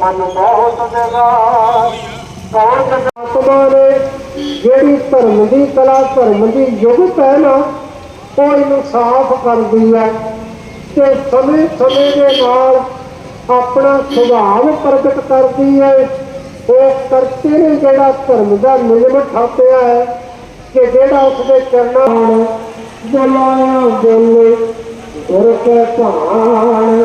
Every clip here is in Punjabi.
ਮਨ ਬਹੁਤ ਦੇਗਾ ਕੌਣ ਆਤਮਾ ਨੇ ਜਿਹੜੀ ਧਰਮ ਦੀ ਕਲਾ, ਧਰਮ ਦੀ ਯੁਗਤ ਹੈ ਨਾ, ਉਹ ਇਹਨੂੰ ਸਾਫ਼ ਕਰਦੀ ਹੈ। ਤੇ ਸਮੇਂ ਸਮੇਂ ਦੇ ਨਾਲ ਆਪਣਾ ਸੁਭਾਅ ਪ੍ਰਗਟ ਕਰਦੀ ਹੈ। ਉਹ ਕਰਤੇ ਨੇ ਜਿਹੜਾ ਧਰਮ ਦਾ ਨਿਯਮ ਠਾਪਿਆ ਹੈ ਕਿ ਜਿਹੜਾ ਉਸਦੇ ਚਰਨਾਂ ਨਾਲ ਬੁਲਾਇਆ ਬੋਲੇ ਗੁਰ ਕੇ ਭਾਣ।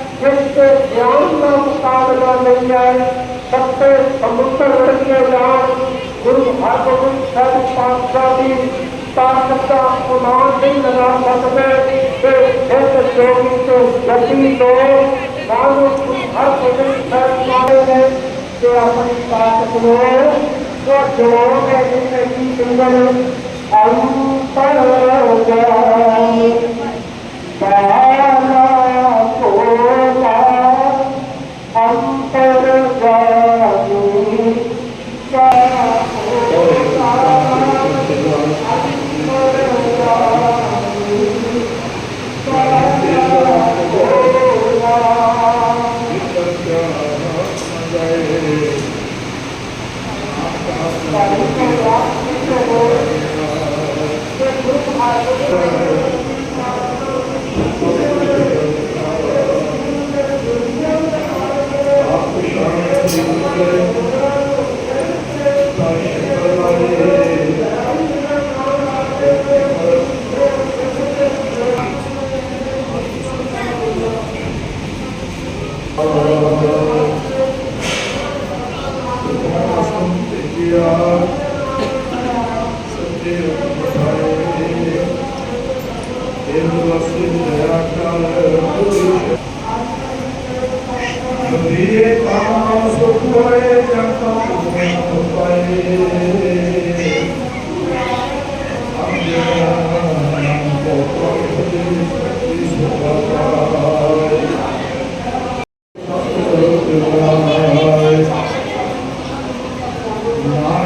جس کے بیان کا مقابلہ نہیں ہے سب سے سمندر لڑکیاں جان گرو ہرگوبند صاحب پادشاہ کی طاقت کا گمان نہیں لگا سکتے، کہ اس جوگی کو گدی دو سانو ہر گوبند صاحب مانے نے کہ اپنی طاقت میں جو جوان ہے جن کی سنگل ان پر ہو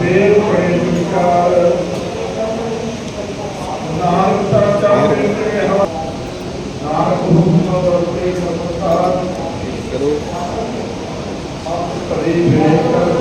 ਦੇਵ ਭੜੇ ਵਿਚਾਰ ਨਾਨਕ ਤਾਂ ਚਾਹੇ ਤੇ ਹਵਾ ਨਾਨਕ ਹੁਕਮ ਵਰਤੇ ਕਰਤਾ ਕਰੋ ਆਪ ਭੜੇ ਵਿਚਾਰ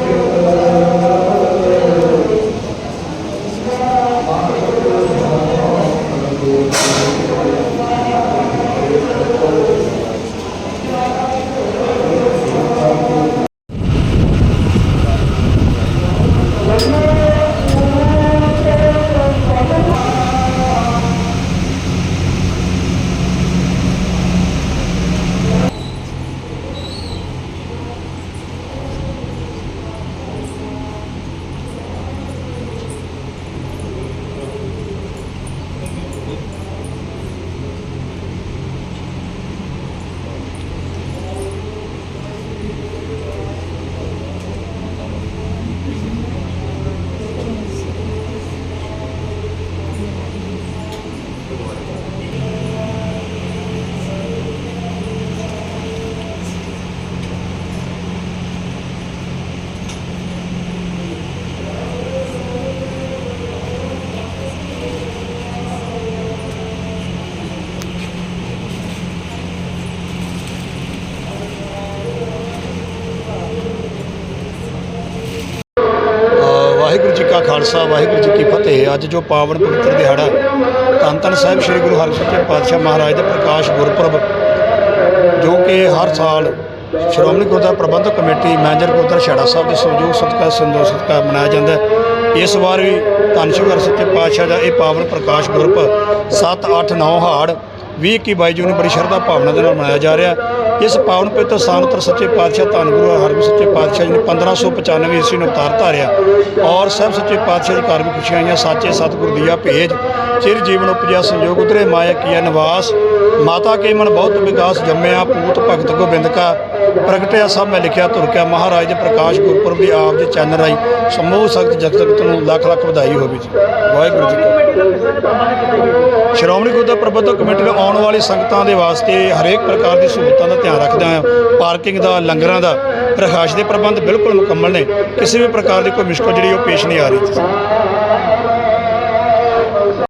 ਜੀ ਕਾ ਖਾਲਸਾ, ਵਾਹਿਗੁਰੂ ਜੀ ਕੀ ਫਤਿਹ। ਅੱਜ ਜੋ ਪਾਵਨ ਪਵਿੱਤਰ ਦਿਹਾੜਾ, ਧੰਨ ਧੰਨ ਸਾਹਿਬ ਸ੍ਰੀ ਗੁਰੂ ਹਰਿਕ੍ਰਿਸ਼ਨ ਸੱਚੇ ਪਾਤਸ਼ਾਹ ਮਹਾਰਾਜ ਦੇ ਪ੍ਰਕਾਸ਼ ਗੁਰਪੁਰਬ, ਜੋ ਕਿ ਹਰ ਸਾਲ ਸ਼੍ਰੋਮਣੀ ਗੁਰਦੁਆਰਾ ਪ੍ਰਬੰਧਕ ਕਮੇਟੀ ਮੈਨੇਜਰ ਗੁਰਦੁਆਰਾ ਛੜਾ ਸਾਹਿਬ ਦੇ ਸਹਿਯੋਗ, ਸਦਕਾ ਸੰਦੋ ਸਦਕਾ ਮਨਾਇਆ ਜਾਂਦਾ ਹੈ। ਇਸ ਵਾਰ ਵੀ ਧੰਨ ਸ਼੍ਰੀ ਗੁਰੂ ਸੱਚੇ ਪਾਤਸ਼ਾਹ ਦਾ ਇਹ ਪਾਵਨ ਪ੍ਰਕਾਸ਼ ਗੁਰਪੁਰਬ 7 8 9 ਹਾੜ 20 21 22 ਜੂਨ ਨੂੰ ਬੜੀ ਸ਼ਰਧਾ ਭਾਵਨਾ ਦੇ ਨਾਲ ਮਨਾਇਆ ਜਾ ਰਿਹਾ ਇਸ ਪਾਵਨ ਪਵਿੱਤਰ ਸਥਾਨ ਸੱਚੇ ਪਾਤਸ਼ਾਹ ਧੰਨ ਗੁਰੂ ਹਰਿਗੋਬਿੰਦ ਸੱਚੇ ਪਾਤਸ਼ਾਹ ਜੀ ਨੇ 1595 ਈਸਵੀ ਨੂੰ ਅਵਤਾਰ ਧਾਰਿਆ ਔਰ ਸਭ ਸੱਚੇ ਪਾਤਸ਼ਾਹ ਦੇ ਘਰ ਵੀ ਖੁਸ਼ੀਆਂ ਆਈਆਂ, ਸਾਚੇ ਸਤਿਗੁਰ ਦੀਆ ਭੇਜ ਚਿਰ ਜੀਵਨ ਉਪਜਿਆ ਸੰਜੋਗ ਉਤਰੇ ਮਾਇਆ ਕੀਆ ਨਿਵਾਸ। ਮਾਤਾ ਕੇ ਮਨ ਬਹੁਤ ਵਿਕਾਸ ਜੰਮਿਆ, ਪੂਤ ਭਗਤ ਗੋਬਿੰਦ ਕਾ ਪ੍ਰਗਟਿਆ ਸਭ ਮੈਂ ਲਿਖਿਆ ਤੁਰਕਿਆ ਮਹਾਰਾਜ ਦੇ ਪ੍ਰਕਾਸ਼ ਗੁਰਪੁਰਬ ਦੀ ਆਪ ਦੇ ਚੰਨ ਰਾਈ। ਸਮੂਹ ਸਖਤ ਜਗਤ ਨੂੰ ਲੱਖ ਲੱਖ ਵਧਾਈ ਹੋਵੇ ਜੀ। ਵਾਹਿਗੁਰੂ ਜੀ ਕਾ ਸ਼੍ਰੋਮਣੀ ਗੁਰਦੁਆਰਾ ਪ੍ਰਬੰਧਕ ਕਮੇਟੀ ਨੂੰ ਆਉਣ ਵਾਲੀ ਸੰਗਤਾਂ ਦੇ ਵਾਸਤੇ ਹਰੇਕ ਪ੍ਰਕਾਰ ਦੀ ਸਹੂਲਤਾਂ ਦਾ ਧਿਆਨ ਰੱਖਦਾ ਹੈ। ਪਾਰਕਿੰਗ ਦਾ, ਲੰਗਰਾਂ ਦਾ ਰਹਾਇਸ਼ ਦੇ ਪ੍ਰਬੰਧ ਬਿਲਕੁਲ ਮੁਕੰਮਲ ਨੇ। ਕਿਸੇ ਵੀ ਪ੍ਰਕਾਰ ਦੀ ਕੋਈ ਮੁਸ਼ਕਲ ਜਿਹੜੀ ਉਹ ਪੇਸ਼ ਨਹੀਂ ਆ ਰਹੀ।